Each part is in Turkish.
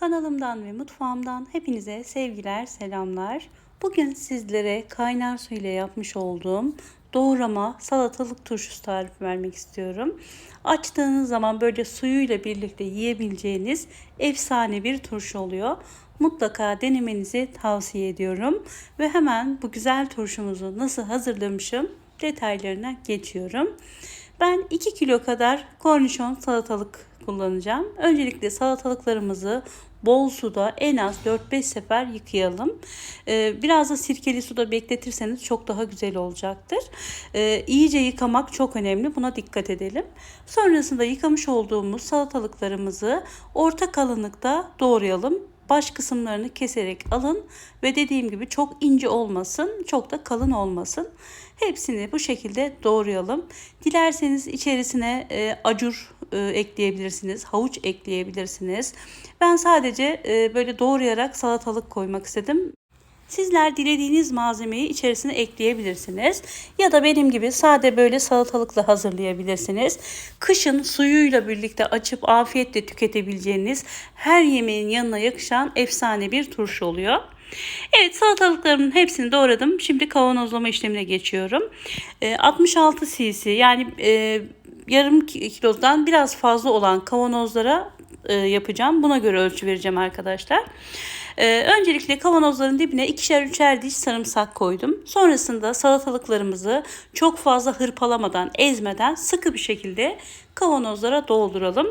Kanalımdan ve mutfağımdan hepinize sevgiler, selamlar. Bugün sizlere kaynar su ile yapmış olduğum doğrama salatalık turşusu tarifi vermek istiyorum. Açtığınız zaman böyle suyuyla birlikte yiyebileceğiniz efsane bir turşu oluyor. Mutlaka denemenizi tavsiye ediyorum. Ve hemen bu güzel turşumuzu nasıl hazırlamışım detaylarına geçiyorum. Ben 2 kilo kadar kornişon salatalık kullanacağım. Öncelikle salatalıklarımızı bol suda en az 4-5 sefer yıkayalım. Ee, biraz da sirkeli suda bekletirseniz çok daha güzel olacaktır. Ee, iyice yıkamak çok önemli. Buna dikkat edelim. Sonrasında yıkamış olduğumuz salatalıklarımızı orta kalınlıkta doğrayalım baş kısımlarını keserek alın ve dediğim gibi çok ince olmasın, çok da kalın olmasın. Hepsini bu şekilde doğrayalım. Dilerseniz içerisine e, acur e, ekleyebilirsiniz, havuç ekleyebilirsiniz. Ben sadece e, böyle doğrayarak salatalık koymak istedim. Sizler dilediğiniz malzemeyi içerisine ekleyebilirsiniz. Ya da benim gibi sade böyle salatalıkla hazırlayabilirsiniz. Kışın suyuyla birlikte açıp afiyetle tüketebileceğiniz her yemeğin yanına yakışan efsane bir turşu oluyor. Evet salatalıklarımın hepsini doğradım. Şimdi kavanozlama işlemine geçiyorum. E, 66 cc yani e, yarım kilodan biraz fazla olan kavanozlara e, yapacağım. Buna göre ölçü vereceğim arkadaşlar. Ee, öncelikle kavanozların dibine ikişer üçer diş sarımsak koydum. Sonrasında salatalıklarımızı çok fazla hırpalamadan, ezmeden sıkı bir şekilde kavanozlara dolduralım.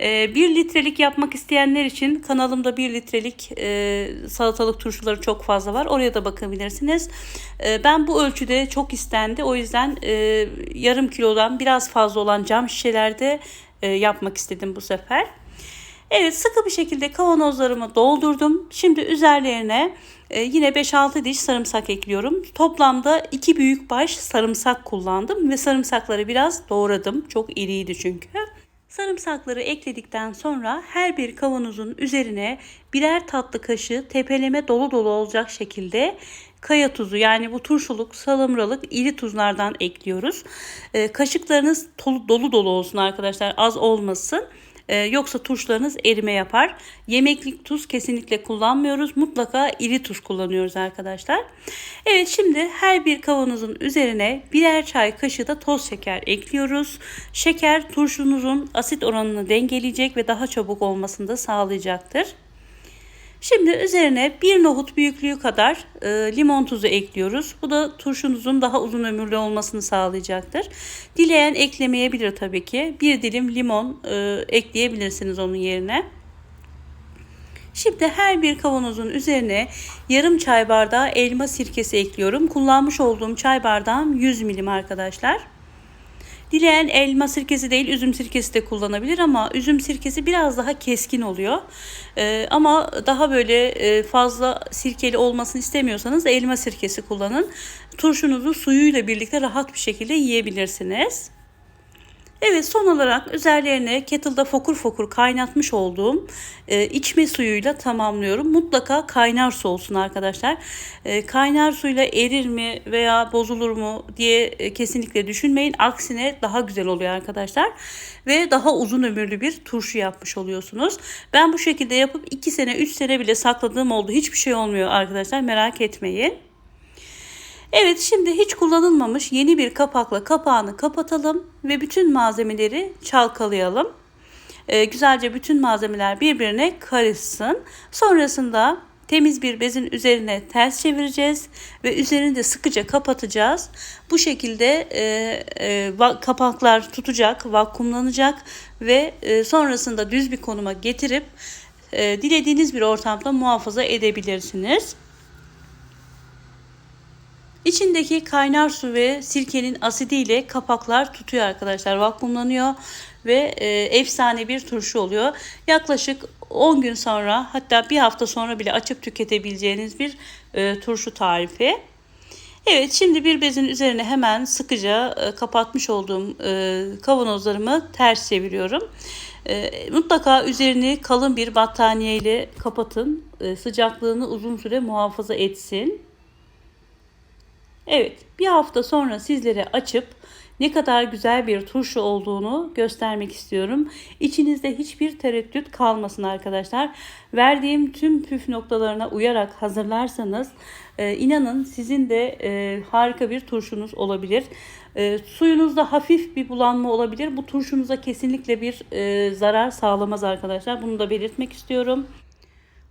Ee, 1 litrelik yapmak isteyenler için kanalımda 1 litrelik e, salatalık turşuları çok fazla var. Oraya da bakabilirsiniz. Ben bu ölçüde çok istendi. O yüzden e, yarım kilodan biraz fazla olan cam şişelerde e, yapmak istedim bu sefer. Evet sıkı bir şekilde kavanozlarımı doldurdum. Şimdi üzerlerine e, yine 5-6 diş sarımsak ekliyorum. Toplamda 2 büyük baş sarımsak kullandım ve sarımsakları biraz doğradım. Çok iriydi çünkü. Sarımsakları ekledikten sonra her bir kavanozun üzerine birer tatlı kaşığı tepeleme dolu dolu olacak şekilde kaya tuzu yani bu turşuluk, salamuralık iri tuzlardan ekliyoruz. E, kaşıklarınız dolu dolu olsun arkadaşlar az olmasın. Ee, yoksa turşularınız erime yapar. Yemeklik tuz kesinlikle kullanmıyoruz. Mutlaka iri tuz kullanıyoruz arkadaşlar. Evet şimdi her bir kavanozun üzerine birer çay kaşığı da toz şeker ekliyoruz. Şeker turşunuzun asit oranını dengeleyecek ve daha çabuk olmasını da sağlayacaktır. Şimdi üzerine bir nohut büyüklüğü kadar e, limon tuzu ekliyoruz. Bu da turşunuzun daha uzun ömürlü olmasını sağlayacaktır. Dileyen eklemeyebilir tabii ki. Bir dilim limon e, ekleyebilirsiniz onun yerine. Şimdi her bir kavanozun üzerine yarım çay bardağı elma sirkesi ekliyorum. Kullanmış olduğum çay bardağım 100 milim arkadaşlar. Dileyen elma sirkesi değil üzüm sirkesi de kullanabilir ama üzüm sirkesi biraz daha keskin oluyor. Ee, ama daha böyle e, fazla sirkeli olmasını istemiyorsanız elma sirkesi kullanın. Turşunuzu suyuyla birlikte rahat bir şekilde yiyebilirsiniz. Evet son olarak üzerlerine kettle'da fokur fokur kaynatmış olduğum e, içme suyuyla tamamlıyorum. Mutlaka kaynar su olsun arkadaşlar. E, kaynar suyla erir mi veya bozulur mu diye e, kesinlikle düşünmeyin. Aksine daha güzel oluyor arkadaşlar. Ve daha uzun ömürlü bir turşu yapmış oluyorsunuz. Ben bu şekilde yapıp 2 sene 3 sene bile sakladığım oldu. Hiçbir şey olmuyor arkadaşlar merak etmeyin. Evet şimdi hiç kullanılmamış yeni bir kapakla kapağını kapatalım ve bütün malzemeleri çalkalayalım. Ee, güzelce bütün malzemeler birbirine karışsın. Sonrasında temiz bir bezin üzerine ters çevireceğiz ve üzerini de sıkıca kapatacağız. Bu şekilde e, e, kapaklar tutacak, vakumlanacak ve e, sonrasında düz bir konuma getirip e, dilediğiniz bir ortamda muhafaza edebilirsiniz. İçindeki kaynar su ve sirkenin asidiyle kapaklar tutuyor arkadaşlar. Vakumlanıyor ve e, efsane bir turşu oluyor. Yaklaşık 10 gün sonra hatta bir hafta sonra bile açıp tüketebileceğiniz bir e, turşu tarifi. Evet şimdi bir bezin üzerine hemen sıkıca e, kapatmış olduğum e, kavanozlarımı ters çeviriyorum. E, mutlaka üzerini kalın bir battaniye ile kapatın. E, sıcaklığını uzun süre muhafaza etsin. Evet bir hafta sonra sizlere açıp ne kadar güzel bir turşu olduğunu göstermek istiyorum. İçinizde hiçbir tereddüt kalmasın arkadaşlar. Verdiğim tüm püf noktalarına uyarak hazırlarsanız e, inanın sizin de e, harika bir turşunuz olabilir. E, suyunuzda hafif bir bulanma olabilir. Bu turşunuza kesinlikle bir zarar sağlamaz arkadaşlar. Bunu da belirtmek istiyorum.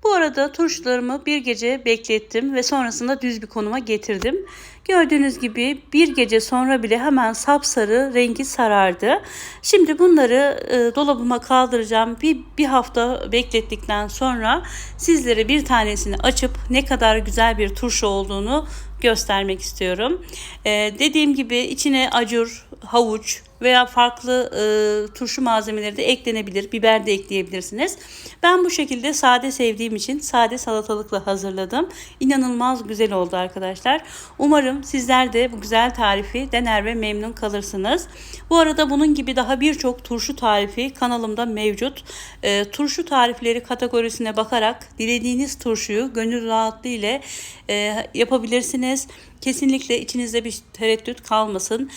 Bu arada turşularımı bir gece beklettim ve sonrasında düz bir konuma getirdim. Gördüğünüz gibi bir gece sonra bile hemen sapsarı rengi sarardı. Şimdi bunları e, dolabıma kaldıracağım. Bir, bir hafta beklettikten sonra sizlere bir tanesini açıp ne kadar güzel bir turşu olduğunu göstermek istiyorum. E, dediğim gibi içine acur, havuç veya farklı e, turşu malzemeleri de eklenebilir. Biber de ekleyebilirsiniz. Ben bu şekilde sade sevdiğim için sade salatalıkla hazırladım. İnanılmaz güzel oldu arkadaşlar. Umarım sizler de bu güzel tarifi dener ve memnun kalırsınız. Bu arada bunun gibi daha birçok turşu tarifi kanalımda mevcut. E, turşu tarifleri kategorisine bakarak dilediğiniz turşuyu gönül rahatlığı ile e, yapabilirsiniz. Kesinlikle içinizde bir tereddüt kalmasın.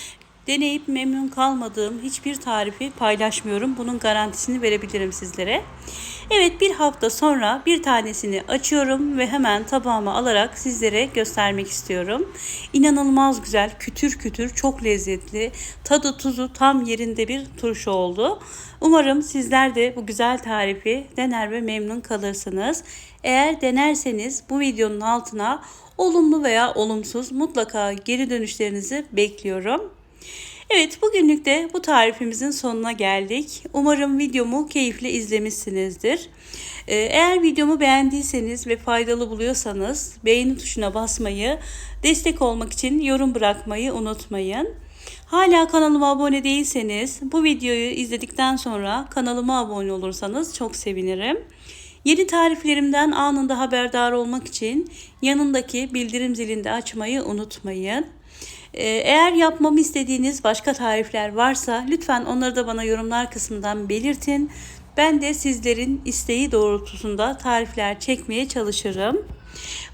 Deneyip memnun kalmadığım hiçbir tarifi paylaşmıyorum. Bunun garantisini verebilirim sizlere. Evet bir hafta sonra bir tanesini açıyorum ve hemen tabağıma alarak sizlere göstermek istiyorum. İnanılmaz güzel, kütür kütür, çok lezzetli, tadı tuzu tam yerinde bir turşu oldu. Umarım sizler de bu güzel tarifi dener ve memnun kalırsınız. Eğer denerseniz bu videonun altına olumlu veya olumsuz mutlaka geri dönüşlerinizi bekliyorum. Evet bugünlük de bu tarifimizin sonuna geldik. Umarım videomu keyifle izlemişsinizdir. Ee, eğer videomu beğendiyseniz ve faydalı buluyorsanız beğeni tuşuna basmayı, destek olmak için yorum bırakmayı unutmayın. Hala kanalıma abone değilseniz bu videoyu izledikten sonra kanalıma abone olursanız çok sevinirim. Yeni tariflerimden anında haberdar olmak için yanındaki bildirim zilini de açmayı unutmayın. Ee, eğer yapmamı istediğiniz başka tarifler varsa lütfen onları da bana yorumlar kısmından belirtin. Ben de sizlerin isteği doğrultusunda tarifler çekmeye çalışırım.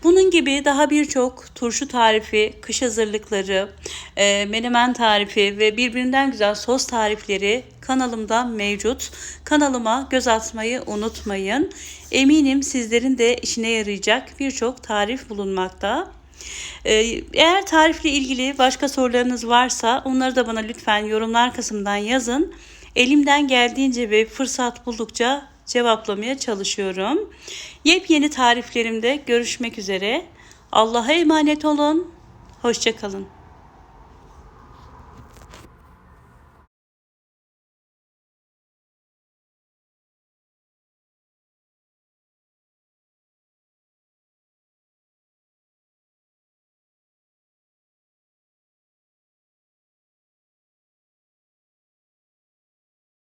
Bunun gibi daha birçok turşu tarifi, kış hazırlıkları, e, menemen tarifi ve birbirinden güzel sos tarifleri kanalımda mevcut. Kanalıma göz atmayı unutmayın. Eminim sizlerin de işine yarayacak birçok tarif bulunmakta. Ee, eğer tarifle ilgili başka sorularınız varsa onları da bana lütfen yorumlar kısmından yazın. Elimden geldiğince ve fırsat buldukça cevaplamaya çalışıyorum. Yepyeni tariflerimde görüşmek üzere. Allah'a emanet olun. Hoşçakalın.